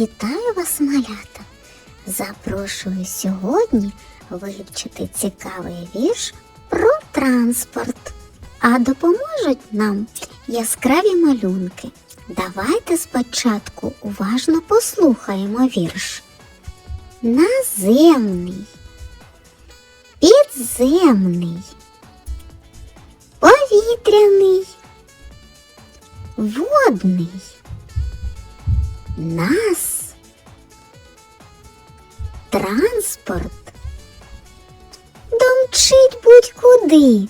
Вітаю вас, малята! Запрошую сьогодні вивчити цікавий вірш про транспорт. А допоможуть нам яскраві малюнки. Давайте спочатку уважно послухаємо вірш. Наземний, підземний, повітряний, водний. Нас транспорт домчить будь-куди.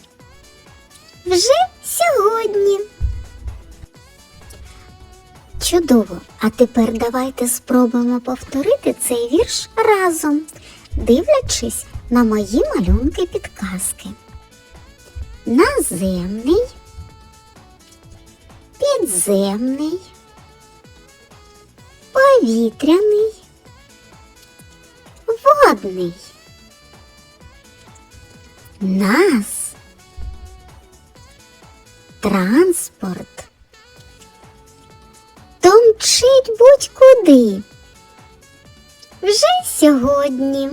Вже сьогодні. Чудово! А тепер давайте спробуємо повторити цей вірш разом, дивлячись на мої малюнки підказки. Наземний, підземний, повітряний, водний. Нас транспорт домчить будь-куди. Вже сьогодні.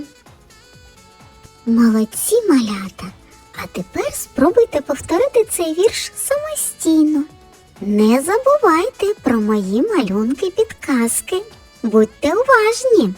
Молодці малята. А тепер спробуйте повторити цей вірш самостійно. Не забувайте про мої малюнки підказки. Будьте уважні.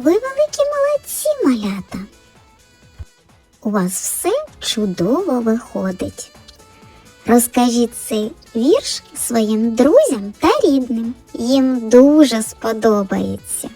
Ви великі молодці, малята. У вас все чудово виходить. Розкажіть цей вірш своїм друзям та рідним. Їм дуже сподобається.